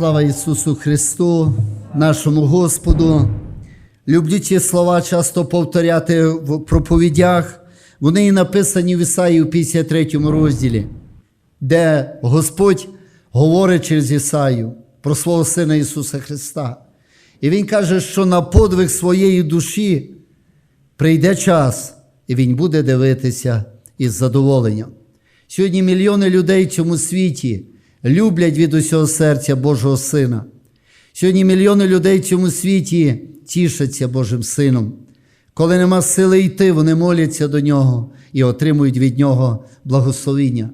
Слава Ісусу Христу, нашому Господу. Люблю ці слова часто повторяти в проповідях. Вони і написані в Ісаї у 53 розділі, де Господь говорить через Ісаю про свого Сина Ісуса Христа. І Він каже, що на подвиг своєї душі прийде час, і Він буде дивитися із задоволенням. Сьогодні мільйони людей в цьому світі люблять від усього серця Божого Сина. Сьогодні мільйони людей в цьому світі тішаться Божим Сином. Коли нема сили йти, вони моляться до Нього і отримують від Нього благословіння.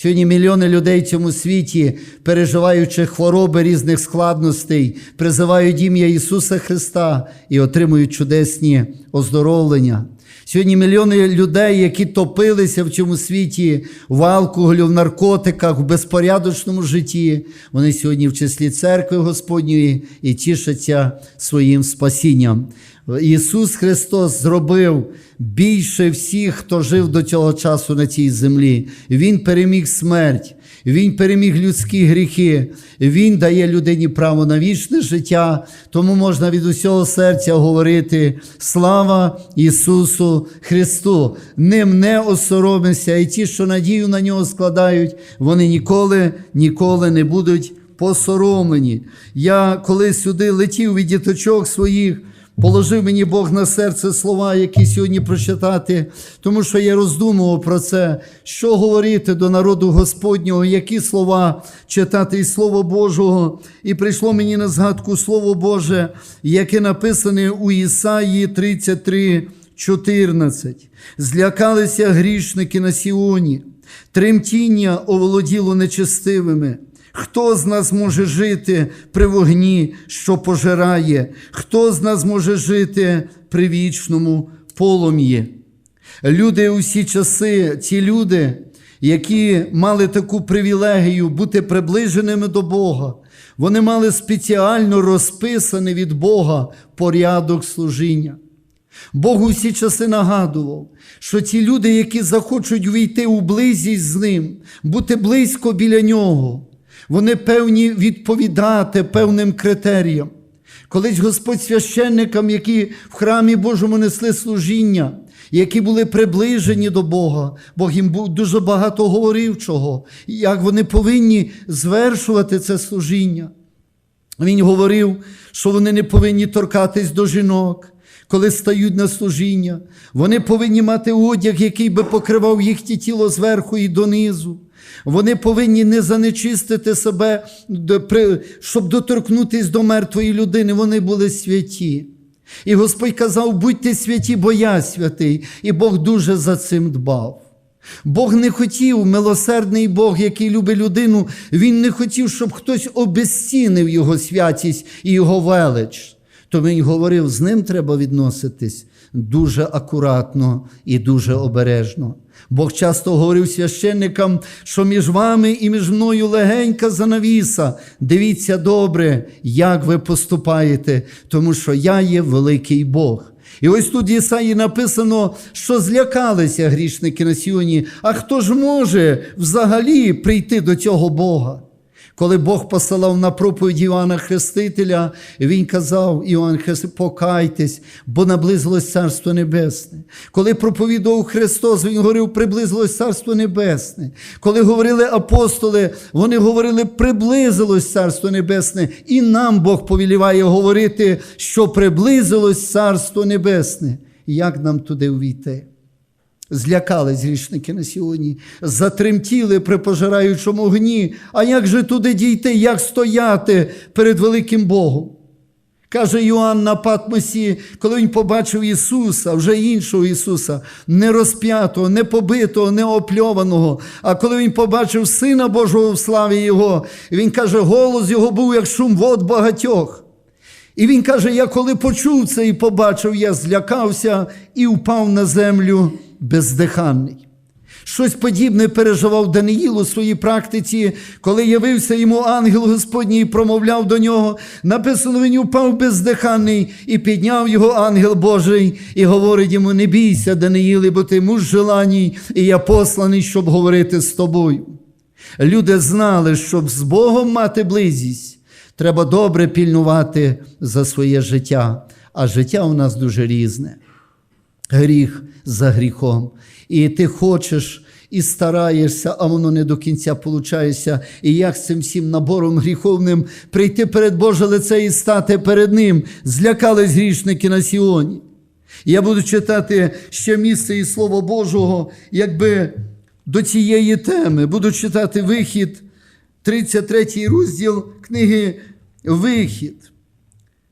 Сьогодні мільйони людей в цьому світі, переживаючи хвороби різних складностей, призивають ім'я Ісуса Христа і отримують чудесні оздоровлення. Сьогодні мільйони людей, які топилися в цьому світі в алкоголі, в наркотиках, в безпорядочному житті, вони сьогодні в числі церкви Господньої і тішаться своїм спасінням. Ісус Христос зробив більше всіх, хто жив до цього часу на цій землі. Він переміг смерть. Він переміг людські гріхи, Він дає людині право на вічне життя, тому можна від усього серця говорити слава Ісусу Христу. Ним не осоромися, і ті, що надію на нього складають, вони ніколи, ніколи не будуть посоромлені. Я коли сюди летів від діточок своїх. Положив мені Бог на серце слова, які сьогодні прочитати, тому що я роздумував про це, що говорити до народу Господнього, які слова читати із Слова Божого. І прийшло мені на згадку Слово Боже, яке написане у Ісаї 33, 14. Злякалися грішники на Сіоні, тремтіння оволоділо нечестивими. Хто з нас може жити при вогні, що пожирає? Хто з нас може жити при вічному полум'ї? Люди усі часи, ці люди, які мали таку привілегію бути приближеними до Бога, вони мали спеціально розписаний від Бога порядок служіння. Бог у всі часи нагадував, що ті люди, які захочуть війти у близість з ним, бути близько біля нього, вони певні відповідати певним критеріям. Колись Господь священникам, які в храмі Божому несли служіння, які були приближені до Бога, Бог їм дуже багато говорив чого, як вони повинні звершувати це служіння. Він говорив, що вони не повинні торкатись до жінок, коли стають на служіння. Вони повинні мати одяг, який би покривав їхнє тіло зверху і донизу. Вони повинні не занечистити себе, щоб доторкнутися до мертвої людини. Вони були святі. І Господь казав: будьте святі, бо я святий. І Бог дуже за цим дбав. Бог не хотів, милосердний Бог, який любить людину, Він не хотів, щоб хтось обезцінив його святість і його велич. То він говорив, з ним треба відноситись дуже акуратно і дуже обережно. Бог часто говорив священникам, що між вами і між мною легенька занавіса. Дивіться добре, як ви поступаєте, тому що я є великий Бог. І ось тут Єсаї написано, що злякалися грішники на Сіоні. А хто ж може взагалі прийти до цього Бога? Коли Бог посилав на проповідь Іоанна Хрестителя, він казав, Іоанн Хреститель, покайтесь, бо наблизилось Царство Небесне. Коли проповідував Христос, Він говорив, приблизилось Царство Небесне. Коли говорили апостоли, вони говорили, приблизилось Царство Небесне. І нам Бог повіліває говорити, що приблизилось Царство Небесне. Як нам туди увійти? Злякались грішники на сьогодні, затремтіли при пожираючому огні. А як же туди дійти, як стояти перед великим Богом? Каже Йоанн на Патмосі, коли він побачив Ісуса, вже іншого Ісуса, не розп'ятого, не побитого, не опльованого. А коли він побачив Сина Божого в славі Його, він каже, голос Його був, як шум вод багатьох. І він каже: Я коли почув це і побачив, я злякався і впав на землю бездиханний. Щось подібне переживав Даниїл у своїй практиці, коли явився йому ангел Господній і промовляв до нього. Написано, він упав бездиханний і підняв його ангел Божий і говорить йому: не бійся, Даниїле, бо ти муж желаній, і я посланий, щоб говорити з тобою. Люди знали, щоб з Богом мати близість, Треба добре пільнувати за своє життя, а життя у нас дуже різне. Гріх за гріхом. І ти хочеш і стараєшся, а воно не до кінця получається. І як з цим всім набором гріховним прийти перед Боже лице і стати перед Ним, злякались грішники на Сіоні. Я буду читати ще місце і Слово Божого, якби до цієї теми. Буду читати вихід, 33 розділ книги Вихід.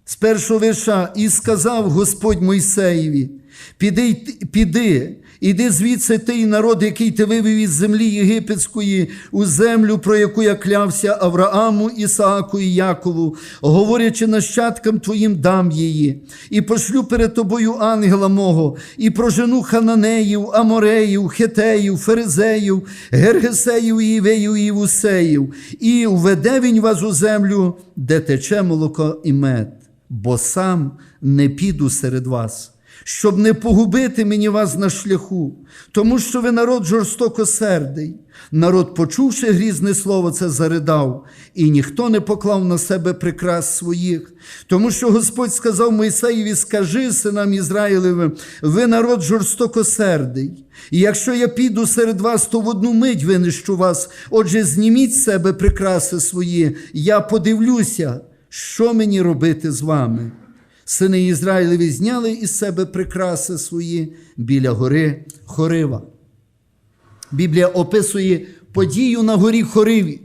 З першого вірша, і сказав Господь Мойсеєві: піди, піди, іди звідси ти народ, який ти вивів із землі єгипетської, у землю, про яку я клявся Аврааму, Ісааку і Якову, говорячи нащадкам твоїм дам її, і пошлю перед тобою ангела мого, і прожену хананеїв, амореїв, хетеїв, ферезеїв, гергесеїв, івеїв і вусеїв, і введе він вас у землю, де тече молоко і мед бо сам не піду серед вас, щоб не погубити мені вас на шляху, тому що ви народ жорстокосердий. Народ, почувши грізне слово, це заридав, і ніхто не поклав на себе прикрас своїх. Тому що Господь сказав Мойсеєві, скажи синам Ізраїлевим, ви народ жорстокосердий. І якщо я піду серед вас, то в одну мить винищу вас. Отже, зніміть з себе прикраси свої, я подивлюся, що мені робити з вами. Сини Ізраїлеві зняли із себе прикраси свої біля гори Хорива. Біблія описує подію на горі Хориві.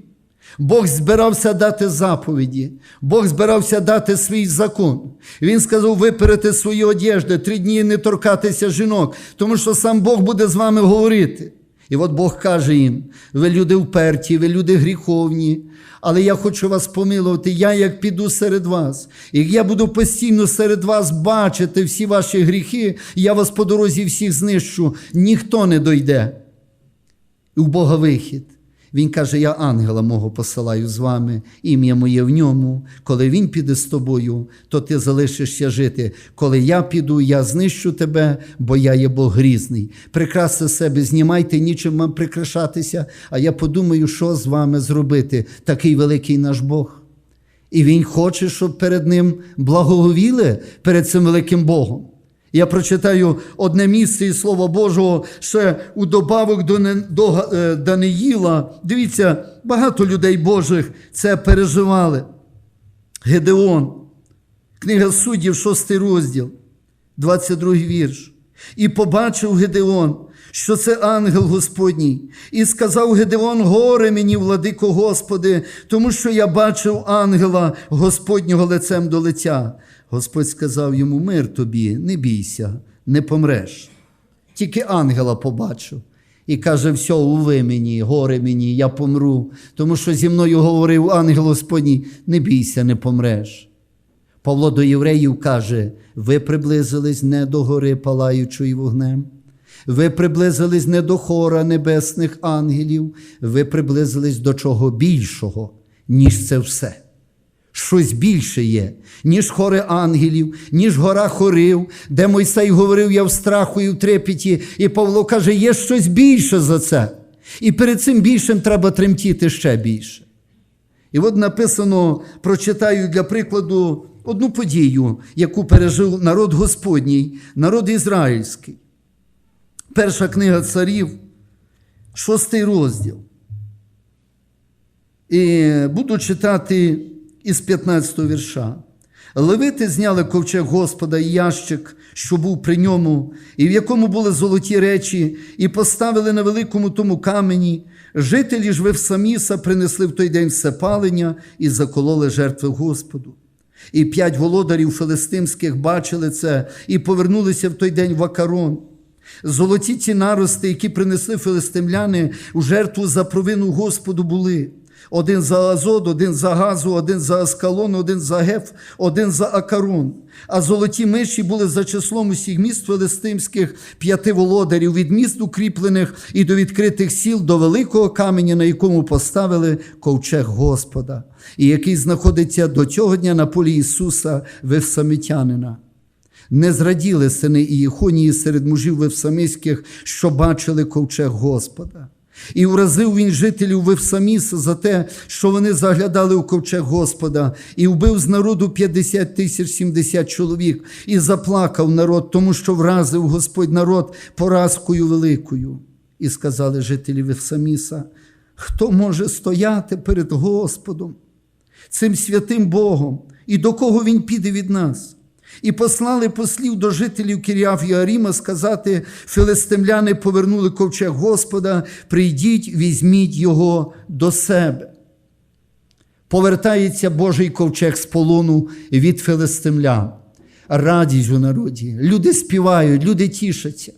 Бог збирався дати заповіді, Бог збирався дати свій закон. Він сказав виперете свої одежди, три дні не торкатися жінок, тому що сам Бог буде з вами говорити. І от Бог каже їм: ви люди вперті, ви люди гріховні, але я хочу вас помилувати, я як піду серед вас, і я буду постійно серед вас бачити всі ваші гріхи, я вас по дорозі всіх знищу, ніхто не дойде. У Бога вихід. Він каже: Я ангела мого посилаю з вами, ім'я моє в ньому. Коли він піде з тобою, то ти залишишся жити. Коли я піду, я знищу тебе, бо я є Бог грізний. Прикраси себе, знімайте, нічим вам прикрашатися, а я подумаю, що з вами зробити. Такий великий наш Бог. І Він хоче, щоб перед Ним благоговіли перед цим великим Богом. Я прочитаю одне місце із Слова Божого ще у добавок до, до е, Даниїла. Дивіться, багато людей Божих це переживали. Гедеон, книга суддів, 6 розділ, 22 вірш. І побачив Гедеон, що це ангел Господній, і сказав Гедеон, горе мені, владико Господи, тому що я бачив ангела Господнього лицем до лиця. Господь сказав йому: Мир тобі, не бійся, не помреш. Тільки ангела побачив. І каже: все, уви мені, горе мені, я помру. Тому що зі мною говорив ангел Господній, не бійся, не помреш. Павло до євреїв каже: ви приблизились не до гори палаючої вогнем, ви приблизились не до хора небесних ангелів, ви приблизились до чого більшого, ніж це все. Щось більше є, ніж хори ангелів, ніж гора хорив, де Мойсей говорив, я в страху і в трепеті, і Павло каже, є щось більше за це. І перед цим більшим треба тремтіти ще більше. І от написано, прочитаю для прикладу одну подію, яку пережив народ Господній, народ ізраїльський. Перша книга царів, шостий розділ. І буду читати із 15 вірша. Левити зняли ковчег Господа і ящик, що був при ньому, і в якому були золоті речі, і поставили на великому тому камені. Жителі ж Вевсаміса принесли в той день все палення і закололи жертви Господу. І п'ять володарів филистимських бачили це і повернулися в той день в Акарон. Золоті ті нарости, які принесли филистимляни у жертву за провину Господу, були. Один за Азот, один за Газу, один за Аскалон, один за Геф, один за Акарон. А золоті миші були за числом усіх міст филистимських п'яти володарів, від міст укріплених і до відкритих сіл, до великого каменя, на якому поставили ковчег Господа, і який знаходиться до цього дня на полі Ісуса Вевсамитянина. Не зраділи сини Ієхонії серед мужів Вевсамиських, що бачили ковчег Господа. І вразив він жителів Вифсаміса за те, що вони заглядали у ковчег Господа, і вбив з народу 50 тисяч 70 чоловік, і заплакав народ, тому що вразив Господь народ поразкою великою. І сказали жителі Вифсаміса, хто може стояти перед Господом, цим святим Богом, і до кого він піде від нас? І послали послів до жителів Кіріаф Яріма сказати: филистимляни повернули ковчег Господа, прийдіть, візьміть його до себе. Повертається Божий ковчег з полону від филистимлян. Радість у народі. Люди співають, люди тішаться,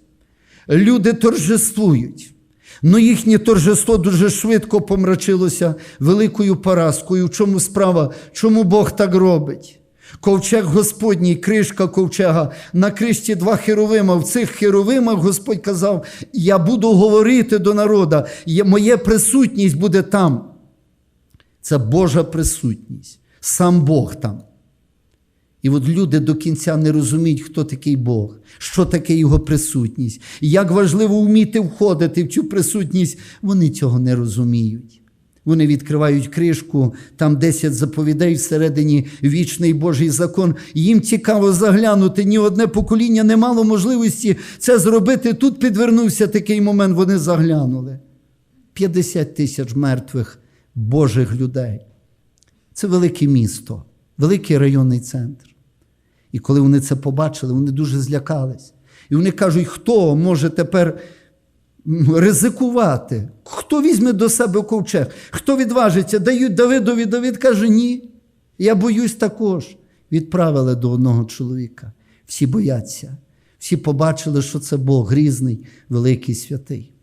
люди торжествують. Но їхнє торжество дуже швидко помрачилося великою поразкою. В чому справа? Чому Бог так робить? Ковчег Господній, кришка ковчега, на кришці два херовима. В цих херовимах Господь казав: Я буду говорити до народа, моє присутність буде там. Це Божа присутність, сам Бог там. І от люди до кінця не розуміють, хто такий Бог, що таке Його присутність, як важливо вміти входити в цю присутність, вони цього не розуміють. Вони відкривають кришку, там 10 заповідей всередині вічний Божий закон. Їм цікаво заглянути. Ні одне покоління не мало можливості це зробити. Тут підвернувся такий момент, вони заглянули. 50 тисяч мертвих Божих людей. Це велике місто, великий районний центр. І коли вони це побачили, вони дуже злякались. І вони кажуть, хто може тепер ризикувати? Хто візьме до себе ковчег? Хто відважиться? Дають Давидові. Давид каже, ні. Я боюсь також. Відправили до одного чоловіка. Всі бояться. Всі побачили, що це Бог грізний, великий святий.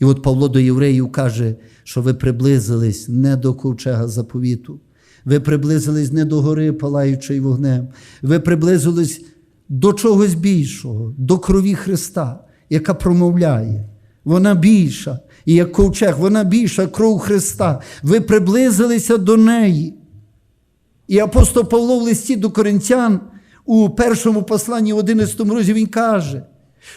І от Павло до євреїв каже, що ви приблизились не до ковчега заповіту, ви приблизились не до гори, палаючої вогнем, ви приблизились до чогось більшого, до крові Христа, яка промовляє. Вона більша. І як ковчег, вона більша кров Христа. Ви приблизилися до неї. І апостол Павло в листі до коринтян у першому посланні, в 11 розділі, він каже,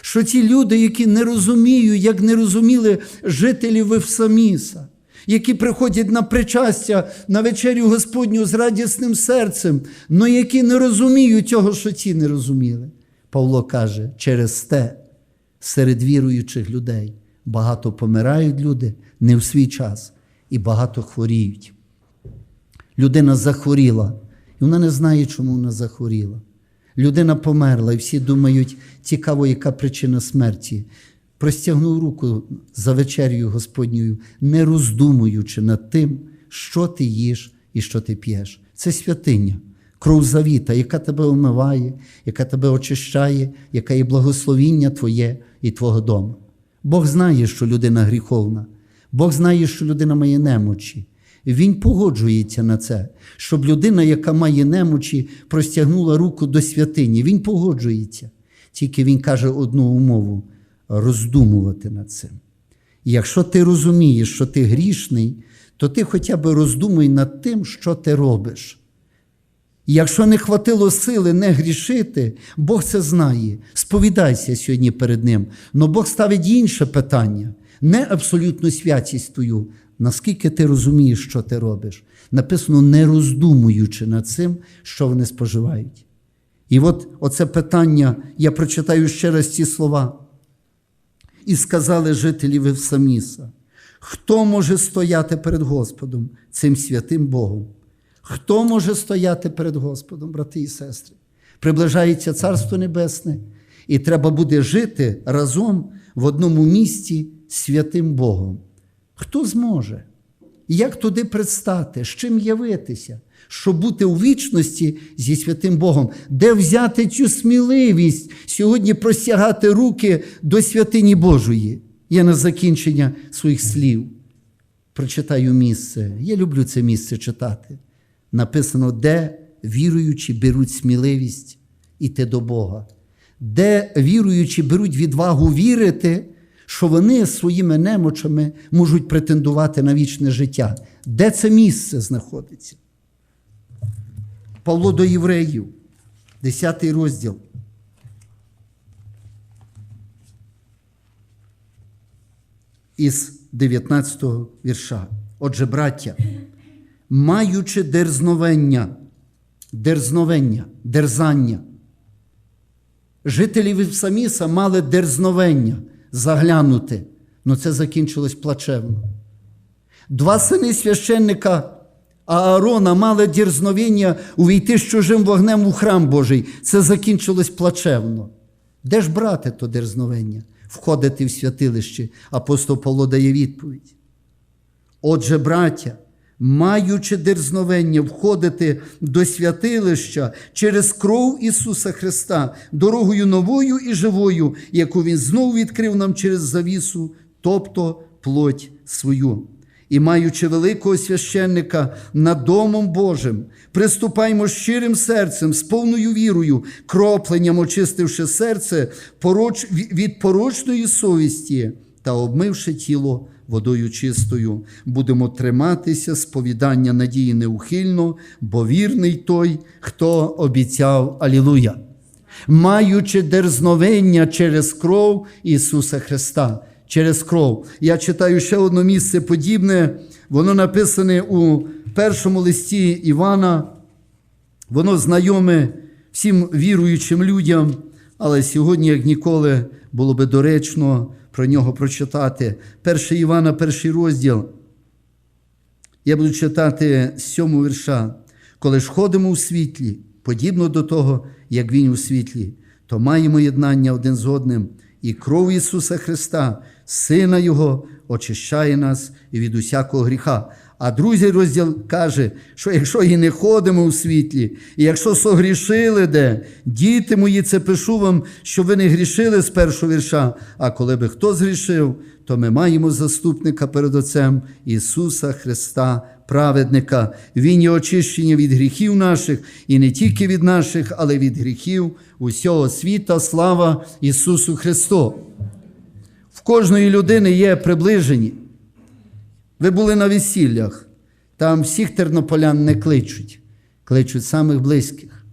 що ці люди, які не розуміють, як не розуміли жителі Вифсаміса, які приходять на причастя, на вечерю Господню з радісним серцем, але які не розуміють цього, що ці не розуміли. Павло каже, через те серед віруючих людей багато помирають люди не в свій час і багато хворіють. Людина захворіла, і вона не знає, чому вона захворіла. Людина померла, і всі думають, цікаво, яка причина смерті. Простягнув руку за вечерю Господньою, не роздумуючи над тим, що ти їш і що ти п'єш. Це святиня, кров завіта, яка тебе омиває, яка тебе очищає, яка є благословіння Твоє і Твого дому. Бог знає, що людина гріховна, Бог знає, що людина має немочі. Він погоджується на це, щоб людина, яка має немочі, простягнула руку до святині. Він погоджується. Тільки він каже одну умову роздумувати над цим. І якщо ти розумієш, що ти грішний, то ти хоча б роздумуй над тим, що ти робиш. І якщо не хватило сили не грішити, Бог це знає. Сповідайся сьогодні перед Ним. Но Бог ставить інше питання, не абсолютну святість твою, наскільки ти розумієш, що ти робиш. Написано, не роздумуючи над цим, що вони споживають. І от оце питання, я прочитаю ще раз ці слова. І сказали жителі Вевсаміса, хто може стояти перед Господом, цим святим Богом? Хто може стояти перед Господом, брати і сестри? Приближається Царство Небесне, і треба буде жити разом в одному місті святим Богом. Хто зможе? Як туди предстати, з чим явитися, щоб бути у вічності зі святим Богом, де взяти цю сміливість сьогодні простягати руки до святині Божої? Я на закінчення своїх слів прочитаю місце. Я люблю це місце читати. Написано, де віруючі беруть сміливість іти до Бога, де віруючі беруть відвагу вірити, що вони своїми немочами можуть претендувати на вічне життя. Де це місце знаходиться? Павло до євреїв, 10 розділ. Із 19 вірша. Отже, браття, маючи дерзновення, дерзновення, дерзання. Жителі Вівсаміса мали дерзновення заглянути, але це закінчилось плачевно. Два сини священника Аарона мали дерзновення увійти з чужим вогнем у храм Божий. Це закінчилось плачевно. Де ж брати то дерзновення? Входити в святилище, апостол Павло дає відповідь. Отже, браття, маючи дерзновення входити до святилища через кров Ісуса Христа, дорогою новою і живою, яку Він знову відкрив нам через завісу, тобто плоть свою. І маючи великого священника над Домом Божим, приступаймо щирим серцем, з повною вірою, кропленням очистивши серце від порочної совісті та обмивши тіло водою чистою, будемо триматися сповідання надії неухильно, бо вірний той, хто обіцяв Алілуя. Маючи дерзновення через кров Ісуса Христа. Через кров. Я читаю ще одне місце подібне, воно написане у першому листі Івана, воно знайоме всім віруючим людям, але сьогодні, як ніколи, було би доречно про нього прочитати. 1 Івана, перший розділ. Я буду читати з сьомого вірша. Коли ж ходимо у світлі, подібно до того, як Він у світлі, то маємо єднання один з одним, і кров Ісуса Христа, Сина Його, очищає нас від усякого гріха. А другий розділ каже, що якщо і не ходимо у світлі, і якщо согрішили де, діти мої, це пишу вам, що ви не грішили з першого вірша. А коли би хто згрішив, то ми маємо заступника перед Отцем Ісуса Христа, праведника. Він є очищення від гріхів наших, і не тільки від наших, але від гріхів усього світа. Слава Ісусу Христу! В кожної людини є приближені. Ви були на весіллях, там всіх тернополян не кличуть, кличуть самих близьких.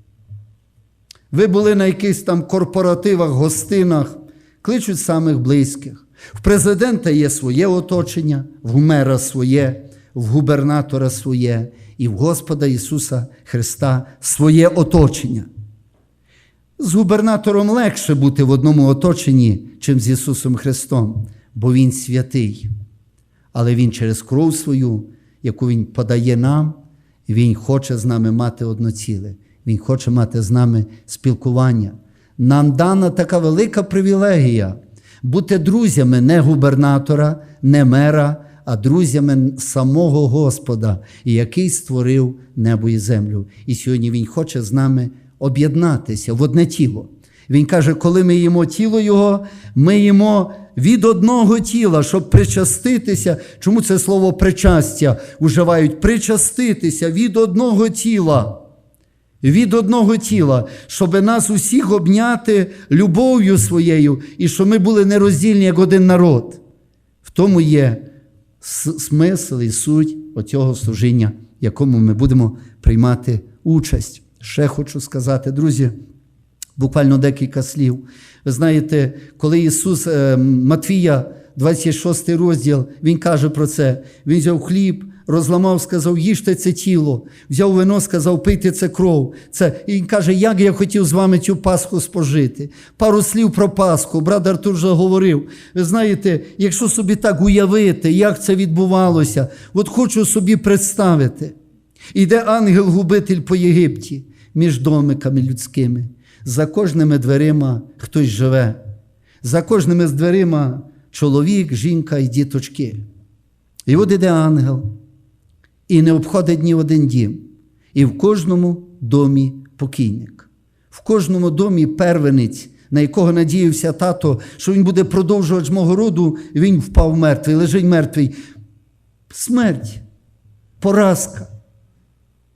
Ви були на якихось там корпоративах, гостинах, кличуть самих близьких. В президента є своє оточення, в мера своє, в губернатора своє, і в Господа Ісуса Христа своє оточення. З губернатором легше бути в одному оточенні, чим з Ісусом Христом, бо Він святий. Але Він через кров свою, яку Він подає нам, Він хоче з нами мати одноціле. Він хоче мати з нами спілкування. Нам дана така велика привілегія бути друзями не губернатора, не мера, а друзями самого Господа, який створив небо і землю. І сьогодні Він хоче з нами об'єднатися в одне тіло. Він каже, коли ми їмо тіло Його, ми їмо від одного тіла, щоб причаститися. Чому це слово причастя вживають? Причаститися від одного тіла. Від одного тіла, щоб нас усіх обняти любов'ю своєю, і щоб ми були нероздільні як один народ. В тому є смисл і суть оцього служіння, якому ми будемо приймати участь. Ще хочу сказати, друзі, буквально декілька слів. Ви знаєте, коли Ісус Матвія, 26 розділ, Він каже про це. Він взяв хліб, розламав, сказав, їжте це тіло, взяв вино, сказав, пийте це кров. Це. І він каже, як я хотів з вами цю Пасху спожити. Пару слів про Пасху. Брат Артур вже говорив. Ви знаєте, якщо собі так уявити, як це відбувалося, от хочу собі представити. Іде ангел-губитель по Єгипті між домиками людськими. За кожними дверима хтось живе, за кожними з дверима чоловік, жінка і діточки. І от іде ангел, і не обходить ні один дім. І в кожному домі покійник, в кожному домі первенець, на якого надіявся тато, що він буде продовжувач мого роду, він впав мертвий, лежить мертвий. Смерть, поразка.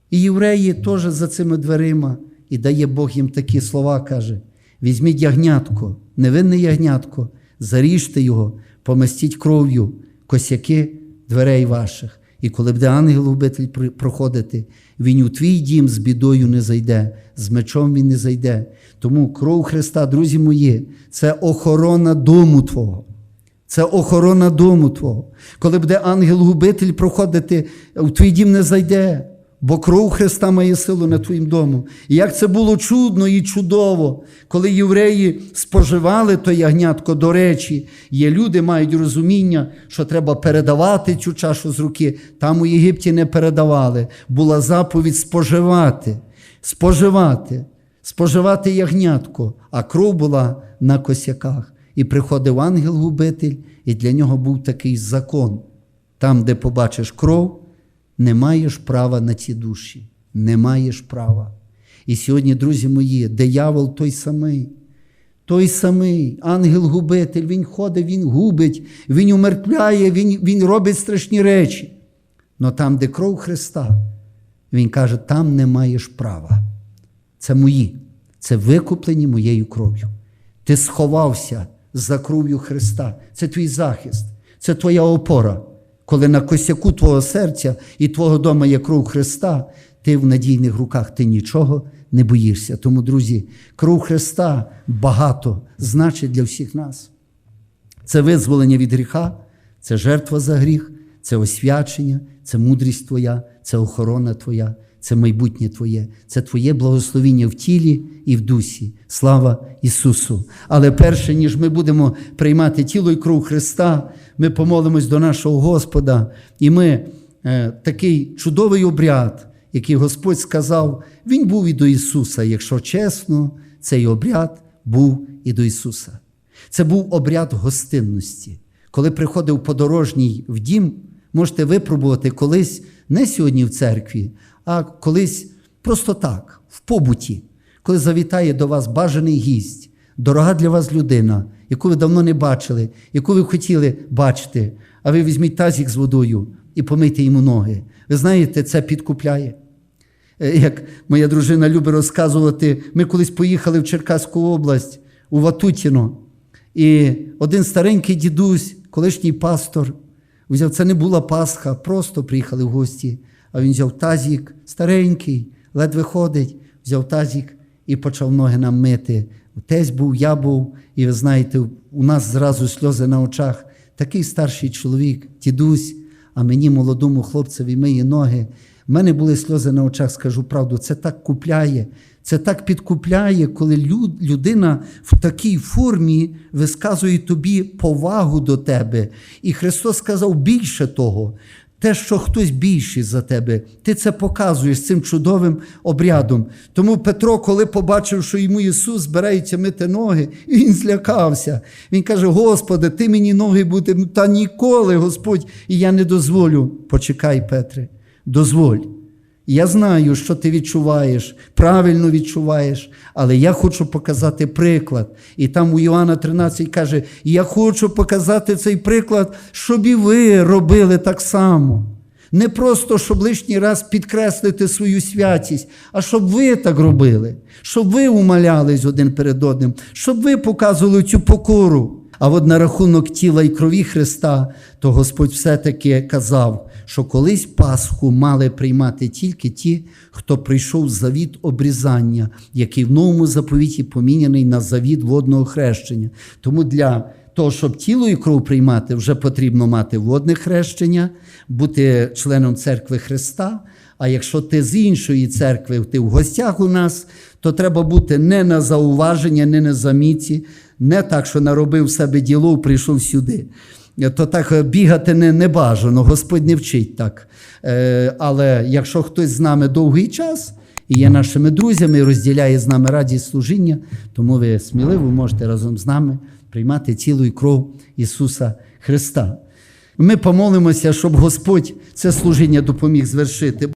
І євреї теж за цими дверима. І дає Бог їм такі слова, каже: візьміть ягнятко, невинне ягнятко, заріжте його, помастіть кров'ю косяки дверей ваших. І коли буде ангел-губитель проходити, він у твій дім з бідою не зайде, з мечом він не зайде. Тому кров Христа, друзі мої, це охорона дому Твого. Це охорона дому Твого. Коли буде ангел-губитель проходити, в твій дім не зайде, бо кров Христа має силу над твоїм домом. І як це було чудно і чудово, коли євреї споживали то ягнятко, до речі, є люди, мають розуміння, що треба передавати цю чашу з руки. Там у Єгипті не передавали. Була заповідь споживати, споживати, споживати ягнятко, а кров була на косяках. І приходив ангел-губитель, і для нього був такий закон. Там, де побачиш кров, не маєш права на ці душі. Не маєш права. І сьогодні, друзі мої, диявол той самий. Той самий ангел-губитель, він ходить, він губить, він умертвляє, він, він робить страшні речі. Но там, де кров Христа, він каже, там не маєш права. Це мої, це викуплені моєю кров'ю. Ти сховався за кров'ю Христа. Це твій захист, це твоя опора. Коли на косяку твого серця і твого дома є кров Христа, ти в надійних руках, ти нічого не боїшся. Тому, друзі, кров Христа багато значить для всіх нас. Це визволення від гріха, це жертва за гріх, це освячення, це мудрість Твоя, це охорона Твоя, це майбутнє Твоє, це Твоє благословіння в тілі і в дусі. Слава Ісусу! Але перше, ніж ми будемо приймати тіло і кров Христа, ми помолимось до нашого Господа, і ми е, такий чудовий обряд, який Господь сказав, Він був і до Ісуса. Якщо чесно, цей обряд був і до Ісуса. Це був обряд гостинності. Коли приходив подорожній в дім, можете випробувати колись не сьогодні в церкві, а колись просто так, в побуті, коли завітає до вас бажаний гість, дорога для вас людина, яку ви давно не бачили, яку ви хотіли бачити, а ви візьміть тазик з водою і помийте йому ноги. Ви знаєте, це підкупляє. Е, Як моя дружина любить розказувати, ми колись поїхали в Черкаську область, у Ватутіно, і один старенький дідусь, колишній пастор, взяв, це не була Пасха, просто приїхали в гості, а він взяв тазік, старенький, ледве ходить, взяв тазік і почав ноги нам мити. Отець був, я був, і ви знаєте, у нас зразу сльози на очах. Такий старший чоловік, дідусь, а мені, молодому хлопцеві, миє ноги. У мене були сльози на очах, скажу правду, це так купляє, це так підкупляє, коли люд, людина в такій формі висказує тобі повагу до тебе. І Христос сказав більше того. Те, що хтось більший за тебе, ти це показуєш цим чудовим обрядом. Тому Петро, коли побачив, що йому Ісус збирається мити ноги, він злякався. Він каже: Господи, ти мені ноги буде, та ніколи, Господь, і я не дозволю. Почекай, Петре, дозволь. Я знаю, що ти відчуваєш, правильно відчуваєш, але я хочу показати приклад. І там у Іоанна 13 каже: Я хочу показати цей приклад, щоб і ви робили так само. Не просто, щоб лишній раз підкреслити свою святість, а щоб ви так робили, щоб ви умалялись один перед одним, щоб ви показували цю покору. А от на рахунок тіла і крові Христа, то Господь все-таки казав, що колись Пасху мали приймати тільки ті, хто прийшов завіт обрізання, який в новому заповіті поміняний на завіт водного хрещення. Тому для того, щоб тіло і кров приймати, вже потрібно мати водне хрещення, бути членом церкви Христа. А якщо ти з іншої церкви, ти в гостях у нас, то треба бути не на зауваження, не на заміці, не так, що наробив себе діло, прийшов сюди. То так бігати не, не бажано, Господь не вчить так. Е, але якщо хтось з нами довгий час і є нашими друзями, і розділяє з нами радість служіння, тому ви сміливо можете разом з нами приймати тіло і кров Ісуса Христа. Ми помолимося, щоб Господь це служіння допоміг звершити.